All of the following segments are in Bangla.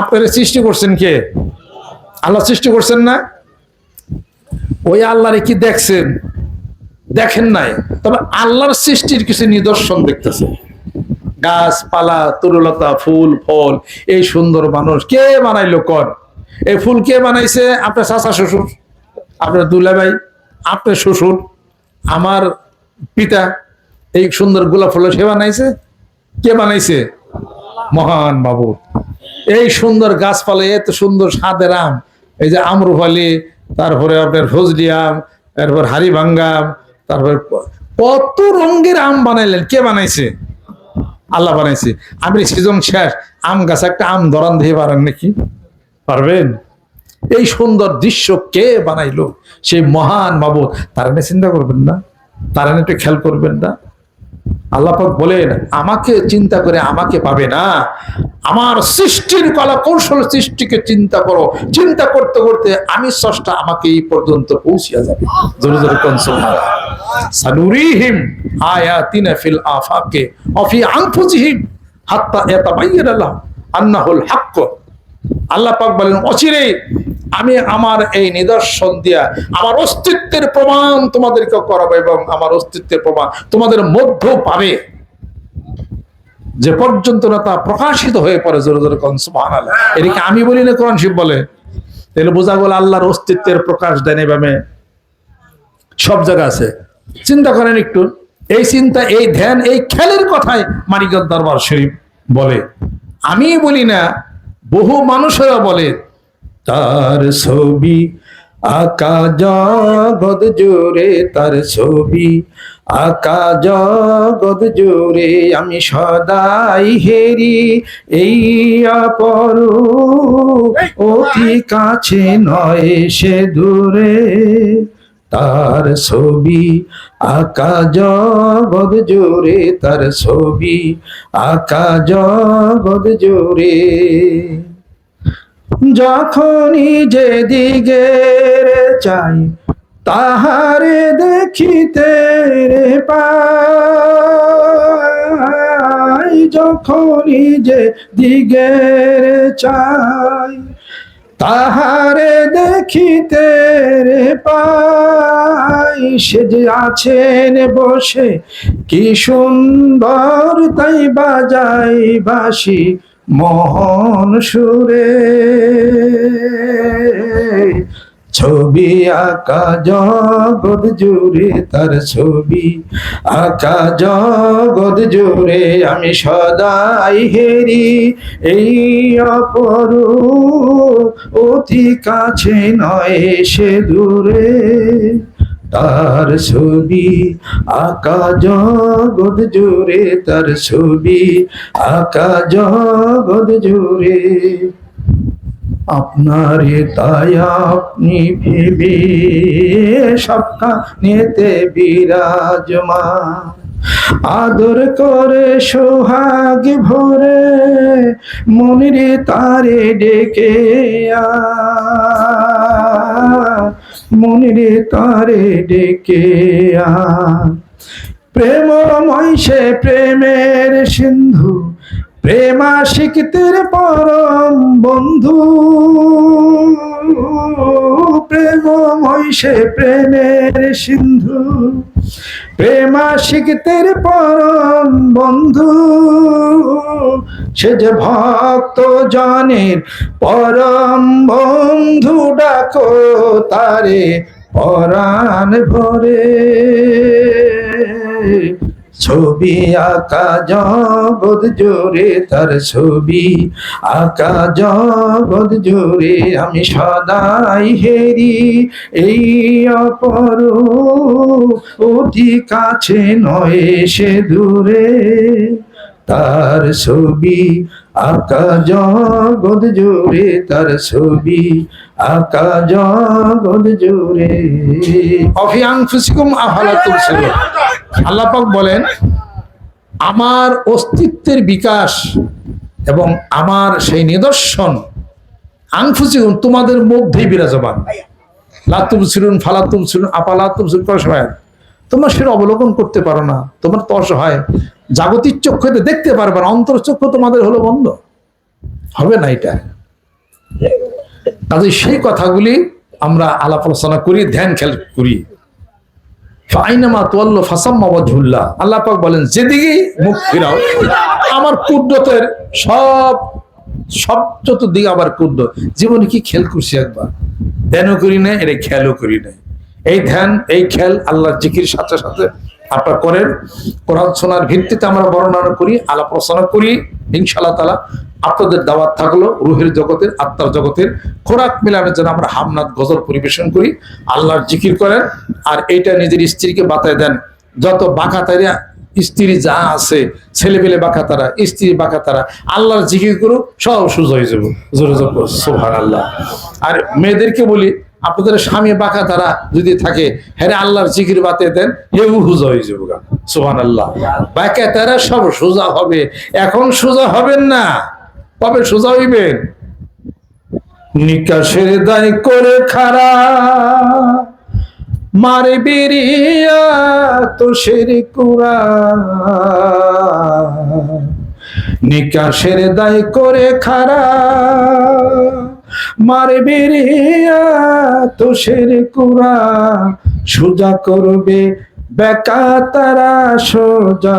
আপনারা সৃষ্টি করছেন কে? আল্লাহ সৃষ্টি করছেন না? ওই আল্লাহরে কি দেখছেন? দেখেন নাই। তবে আল্লাহর সৃষ্টির কিছু নিদর্শন দেখতেছে। গাছপালা, তরুলতা, ফুল, ফল, এই সুন্দর মানুষ। কে বানাইলো কর? এই ফুল কে বানাইছে? আপনার চাচা শ্বশুর, আপনার দুলা ভাই আপনার শ্বশুর, আমার পিতা, এই সুন্দর গোলাপ ফুল সে বানাইছে? কে বানাইছে? মহান বাবু। এই সুন্দর গাছপালা, এত সুন্দর সাদের আম। এই যে আমরুফালি, তারপরে আপনার ফজলি আম, তারপর হারিভাঙ্গা আম, তারপর কত রঙের আম বানাইলেন? কে বানাইছে? আল্লাহ বানাইছে। আমি সিজন শেষ, আম গাছ একটা আম ধরান দিয়ে পারেন নাকি? পারবেন? এই সুন্দর দৃশ্য কে বানাইলো? সেই মহান বাবু, তারা নিয়ে চিন্তা করবেন না। তারা একটু খেয়াল করবেন না। আল্লাপাক বলেন, আমাকে চিন্তা করে আমাকে পাবে না। আমার সৃষ্টির কলা কৌশল সৃষ্টিকে চিন্তা করো। চিন্তা করতে করতে আমি স্রষ্টা আমাকে এই পর্যন্ত পৌঁছিয়া যাবে। ফিল আফাকে অফি হাত্তা হাক্ক। আল্লাহ পাক বলেন অচিরে আমি আমার এই নিদর্শন দিয়া আমার অস্তিত্বের প্রমাণ তোমাদেরকে করাবো এবং আমার অস্তিত্বের প্রমাণ তোমাদের মধ্যেও পাবে। যে পর্যন্ত না তা প্রকাশিত হয়ে পড়ে জোরে জোরে কন সুবহানাল্লাহ। এদিকে আমি বলি না, কোরআন শিব বলে। তাহলে বোঝা গেল আল্লাহর অস্তিত্বের প্রকাশ দেন এভাবে সব জায়গা আছে। চিন্তা করেন একটু, এই চিন্তা, এই ধ্যান, এই খেলের কথাই মানিকগঞ্জ দরবার শরীফ বলে। আমি বলি না, বহু মানুষেরা বলে তার ছবি আকা জগৎ জোরে তার ছবি আকা জগৎ জোরে আমি সদাই হেরি এই অপর অতি কাছে নয় সে দূরে। তার ছবি আকা জগৎ জোরে তার ছবি আকা জগৎ জোরে যখনই যে দিকে চাই, তাহারে দেখিতে রে পাই। যখনই যে দিগের চাই, তাহারে দেখিতে রে পাই। সে যে আছেন বসে, কি সুন্দর তাই বাজাই বাসি মোহন সুরে। ছবি আকা জগৎ জুড়ে, তার ছবি আকা জগৎ জুড়ে আমি সদাই হেরি। এই অপর অতি কাছে নয় সে দূরে। তার ছবি, আকা জগৎ জুড়ে তার ছবি, আকা জগৎ জুড়ে। আপনারে তাই আপনি ভেবে সবকা নেতে বিরাজমান। আদর করে সোহাগ ভরে মনিরে তারে ডেকে আ মনিরে তারে ডেকে প্রেম প্রেমময় সে প্রেমের সিন্ধু প্রেমা শিখতের পরম বন্ধু। প্রেমময় সে প্রেমের সিন্ধু প্রেমাশিকদের পরম বন্ধু। সে যে ভক্ত জনের পরম বন্ধু ডাকো তারে পরাণ ভরে। ছবি আকা জগৎ জোরে তার ছবি আকা জগৎ জোরে আমি সদাই হেরি। এই অপর অতি কাছে নয় সে দূরে। তার ছবি আকা জগৎ জোরে তার ছবি আকা জগৎ জোরে অফিয়াং ফুসিকুম আহালা তুলছিল আল্লাহ পাক বলেন, আমার অস্তিত্বের বিকাশ এবং আমার সেই নিদর্শন আংফুসিকুম তোমাদের মধ্যেই বিরাজমান। লাতুম ছিলুন ফালাতুম ছিলুন আপালাতুম ছিলুন সময় তোমরা সেটা অবলোকন করতে পারো না, তোমার তো অসহায় জাগতিক চক্ষুতে দেখতে পারবে না, অন্তর চক্ষু তোমাদের হলো বন্ধ। হবে না এটা। কাজে সেই কথাগুলি আমরা আলাপ আলোচনা করি, ধ্যান খেল করি। আল্লাহ বলেন যেদিকেই মুখ ফিরাও, আমার কুদ্রতের সব সব চতুর্দিকে আবার কুদ্র জীবনে কি খেল করছি একবার? ধ্যানও করি না এটা খেয়ালও করি না এই ধ্যান, এই খেল আল্লাহর জিকির সাথে সাথে আপনারা করেন। কোরআন শোনার ভিত্তিতে আমরা বর্ণনা করি, আলাপ আলোচনা করি, ইনশাআল্লাহ তালা আপনাদের দাওয়াত থাকল রুহের জগতের, আত্মার জগতের। খোরাক মিলানোর জন্য আমরা হামনাথ গজল পরিবেশন করি, আল্লাহর জিকির করেন, আর এইটা নিজের স্ত্রীকে বাতায় দেন। যত বাঁকা তারা স্ত্রী যা আছে ছেলে পেলে বাঁকা তারা, স্ত্রী বাঁকা তারা, আল্লাহর জিকির করুক, সব সুজ হয়ে যাব। জোরে জোর সোহান আল্লাহ আর মেয়েদেরকে বলি আপনাদের স্বামী বাঁকা তারা যদি থাকে হ্যাঁ আল্লাহর জিকির বাতে দেন, হেউ হুজা হয়ে যাব সোহান আল্লাহ বাঁকা তারা সব সোজা হবে। এখন সোজা হবেন না। কবে সোজা হইবেন? নিকাশের দায় করে খারা মারে বেরিয়া তো সের কুরা নিকাশের দায় করে খারা মারে বেরিয়া তো সের কুরা সোজা করবে, বেকা তারা সোজা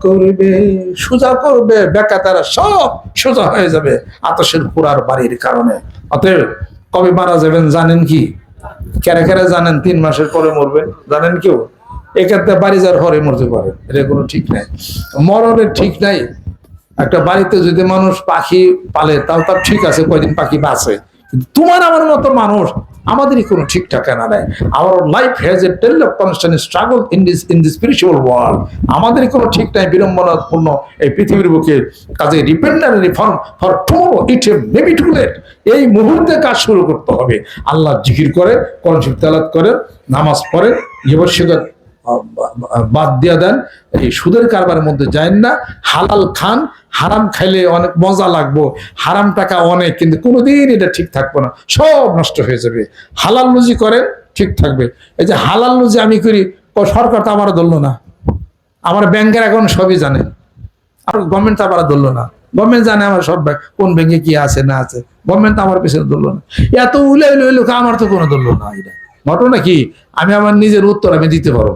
করবে। সোজা করবে, বেকা তারা সব সোজা হয়ে যাবে আতসের পুরার বাড়ির কারণে। অতএব কবে মারা যাবেন জানেন কি? কেরা কেরা জানেন, তিন মাসের পরে মরবে জানেন কেউ? এক্ষেত্রে বাড়ি যাওয়ার পরে মরতে পারে। এটা কোনো ঠিক নাই। মরণের ঠিক নাই। একটা বাড়িতে যদি মানুষ পাখি পালে, তাও তার ঠিক আছে, কয়দিন পাখি বাঁচে। তোমার আমার মতো মানুষ, আমাদেরই কোনো ঠিক ঠিকানা নেই। Our life has a tale of constant struggle in this in the spiritual world আমাদেরই কোনো ঠিক নাই, বিড়ম্বনাপূর্ণ এই পৃথিবীর বুকে। কাজে repentant reform for tomorrow it a maybe too late এই মুহূর্তে কাজ শুরু করতে হবে। আল্লাহ জিকির করে, কোরআন তেলাওয়াত করে, নামাজ পড়ে জীবস্বগত বাদ দিয়ে দেন এই সুদের কারবারের মধ্যে যায় না হালাল খান হারাম খাইলে অনেক মজা লাগবো হারাম টাকা অনেক কিন্তু কোনোদিন এটা ঠিক থাকব না সব নষ্ট হয়ে যাবে হালাল লুজি করেন ঠিক থাকবে এই যে হালাল লুজি আমি করি সরকার তো আমার ধরলো না আমার ব্যাংকের এখন সবই জানে আর গভর্নমেন্ট তো আবার ধরলো না গভর্নমেন্ট জানে আমার সব ব্যাংক কোন ব্যাংকে কি আছে না আছে গভর্নমেন্ট তো আমার পেছনে ধরলো না এত উলে উলে উলে আমার তো কোনো ধরলো না এটা ঘটনা কি আমি আমার নিজের উত্তর আমি দিতে পারব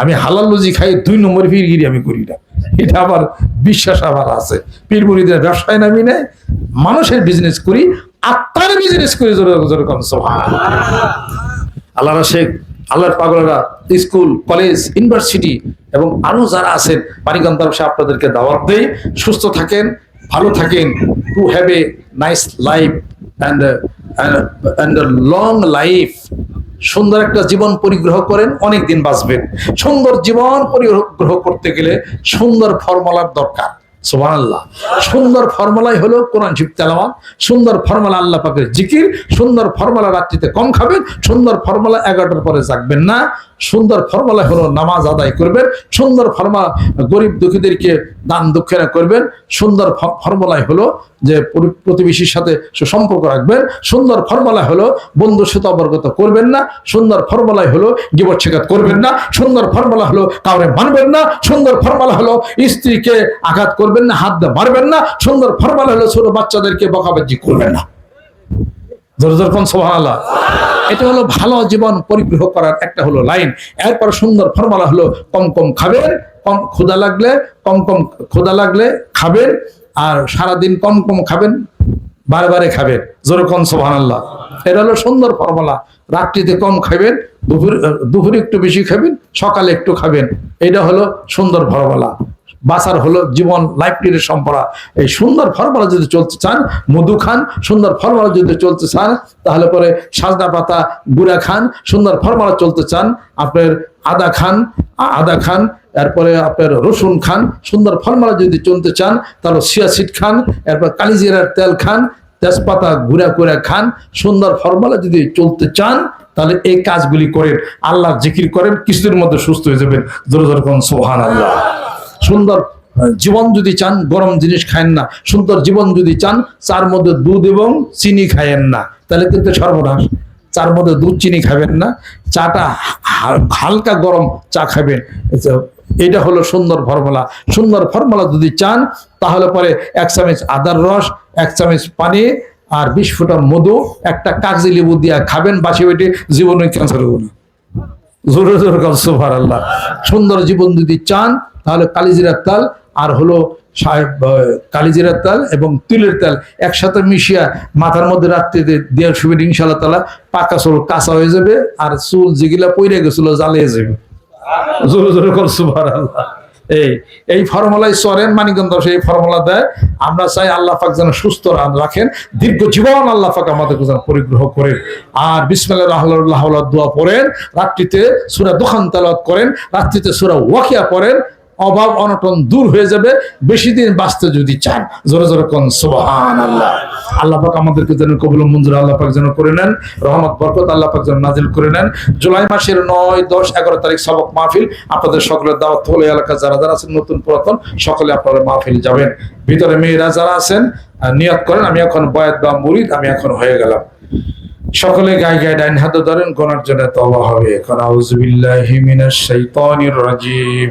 আমি হালাল লুজি খাই, দুই নম্বর ফিরগিরি আমি করি না। এটা আবার বিশ্বাস আবার আছে। পীর মুড়িদের ব্যবসায় নামি নেয় মানুষের বিজনেস করি, আত্মার বিজনেস করি আল্লাহ শেখ আল্লাহর পাগলরা স্কুল, কলেজ, ইউনিভার্সিটি এবং আরও যারা আছেন পানিগঞ্জ ব্যবসা আপনাদেরকে দাওয়াত দেয় সুস্থ থাকেন, ভালো থাকেন to have a nice life and and long life সুন্দর একটা জীবন পরিগ্রহ করেন অনেক দিন বাঁচবেন। সুন্দর জীবন পরিগ্রহ করতে গেলে সুন্দর ফর্মুলার দরকার। সুবহানাল্লাহ। সুন্দর ফর্মুলাই হলো কোরআন শিব তেলাওয়াত। সুন্দর ফর্মুলা আল্লাহ পাকের জিকির। সুন্দর ফর্মুলা রাত্রিতে কম খাবেন। সুন্দর ফর্মুলা এগারোটার পরে জাগবেন না। সুন্দর ফর্মুলা হলো নামাজ আদায় করবেন। সুন্দর ফর্মুলা গরিব দুঃখীদেরকে দান দক্ষিণা করবেন। সুন্দর ফর্মুলাই হলো যে প্রতিবেশীর সাথে সুসম্পর্ক রাখবেন। সুন্দর ফর্মুলা হলো বন্ধুর সাথে অবগত করবেন না। সুন্দর ফর্মুলাই হলো গিবত শেখাত করবেন না। সুন্দর ফর্মুলা হলো কাউরে মানবেন না। সুন্দর ফর্মুলা হলো স্ত্রীকে আঘাত করবেন না, হাত দিয়ে মারবেন না, সুন্দর ফর্মুলা হলো ছোট বাচ্চাদেরকে বকাবাজি করবেন না। এটা হলো ভালো জীবন পরিগ্রহ করার একটা হলো লাইন। এরপর সুন্দর ফর্মুলা হলো কম কম খাবেন, কম ক্ষুদা লাগলে, কম কম ক্ষুদা লাগলে খাবেন, আর সারাদিন কম কম খাবেন, বারে খাবেন। জোরকম সোহান আল্লাহ এটা হলো সুন্দর ফর্মুলা। রাত্রিতে কম খাবেন, দুপুর, দুপুরে একটু বেশি খাবেন, সকালে একটু খাবেন। এটা হলো সুন্দর ফর্মুলা। বাসার হলো জীবন লাইফ টির সম্পরা। এই সুন্দর ফর্মুলা যদি চলতে চান, মধু খান, সুন্দর ফর্মুলা যদি চলতে চান, তাহলে পরে সাজনা পাতা, গুড়া খান, সুন্দর ফর্মুলা চলতে চান, আপনার আদা খান আদা খান, এরপরে আপনার রসুন খান, সুন্দর ফর্মুলা যদি চলতে চান, তাহলে সিয়াসিড খান, এরপর কালিজিরার তেল খান, তেজপাতা ঘুরা করে খান, সুন্দর ফর্মুলা যদি চলতে চান, তাহলে এই কাজগুলি করেন। আল্লাহ জিকির করেন কিছুদিনের মধ্যে সুস্থ হয়ে যাবেন। জোর সোহান আল্লাহ সুন্দর জীবন যদি চান, গরম জিনিস খায়েন না, সুন্দর জীবন যদি চান, চার মধ্যে দুধ এবং চিনি খায়েন না। তাহলে কিন্তু সর্বনাশ। চার মধ্যে দুধ, চিনি খাবেন না। চাটা হালকা গরম চা খাবেন। এটা হলো সুন্দর ফর্মুলা। সুন্দর ফর্মুলা যদি চান, তাহলে পরে এক চামচ আদার রস, এক চামচ পানি আর বিশ ফুটা মধু, একটা কাগজি লেবু দিয়া খাবেন, বাসি বেটে জীবনে ক্যান্সার হব না। জোরে জোরে সুবহান আল্লাহ সুন্দর জীবন যদি চান তাহলে কালিজিরার তাল আর হলো কালিজিরার তাল এবং তিলের তাল একসাথে মিশিয়া মাথার মধ্যে রাত্রে দেওয়ার সুবিধা ইনশাল্লাহ তালা পাকা চুল কাঁচা হয়ে যাবে আর চুল যেগুলা পইরে গেছিল জ্বালিয়ে যাবে। এই এই ফর্মুলাই চরেন মানিকগঞ্জ সেই ফর্মুলা দেয়, আমরা চাই আল্লাহ পাক যেন সুস্থ রাখেন, দীর্ঘ জীবন আল্লাহ পাক আমাদেরকে যেন পরিগ্রহ করেন। আর বিসমিল্লাহ দোয়া পড়েন, রাত্রিতে সূরা দোকান তালাত করেন, রাত্রিতে সূরা ওয়াকিয়া পড়েন অভাব অনটন দূর হয়ে যাবে। বেশি দিন বাঁচতে যদি চান, জোরে জোরে কোন সুবহান আল্লাহ আল্লাহ পাক আমাদেরকে যেন কবুল মঞ্জুর আল্লাহ পাক যেন করে নেন, রহমত, বরকত আল্লাহ পাক যেন নাজিল করে নেন। জুলাই মাসের নয়, দশ, এগারো তারিখ সবক মাহফিল, আপনাদের সকলের দাওয়াত হলে এলাকা যারা যারা আছেন, নতুন পুরাতন, সকলে আপনারা মাহফিল যাবেন। ভিতরে মেয়েরা যারা আছেন নিয়ত করেন, আমি এখন বয়াত বা মুরিদ, আমি এখন হয়ে গেলাম। সকলে গায়ে গায়ে ডাইন হাতে ধরেন গোনার জন্য তবা হবে এখন আউযুবিল্লাহি মিনাশ শাইতানির রাজিম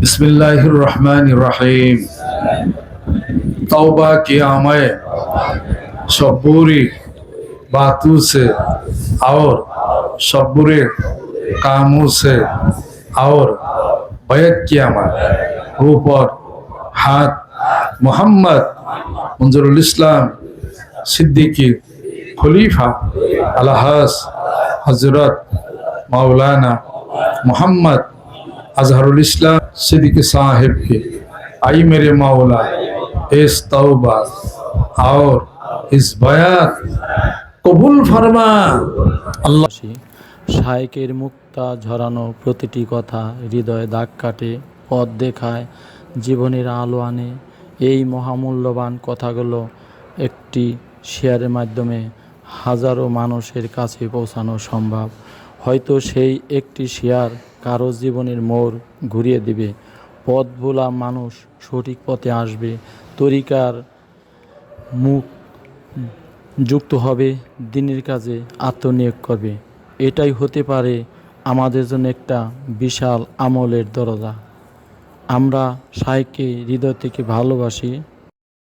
বিসমিল্লাহির রহমানির রহিম तौबा किया मैं सब बुरी बातों से और सब बुरे कामों से और बैत किया मैं ऊपर हाथ मोहम्मद मंजरुल इस्लाम सिद्दीकी खलीफा अलहस हजरत मौलाना मोहम्मद अजहरुल इस्लाम सिद्दीकी साहिब की आई मेरे मौला इस तौबा और इस बयात कबूल फरमा अल्लाह আসি শায়কের মুক্তা ঝরানো প্রতিটি কথা হৃদয়ে দাগ কাটে পথ দেখায় জীবনের আলো আনে এই মহামূল্যবান কথাগুলো একটি শেয়ারের মাধ্যমে হাজারো মানুষের কাছে পৌঁছানো সম্ভব। হয়তো সেই একটি শেয়ার কারও জীবনের মোড় ঘুরিয়ে দিবে। পথ ভোলা মানুষ সঠিক পথে আসবে। তরিকার মুখ যুক্ত হবে, দিনের কাজে আত্মনিয়োগ করবে। এটাই হতে পারে আমাদের জন্য একটা বিশাল আমলের দরজা। আমরা সাইকে হৃদয় থেকে ভালোবাসি।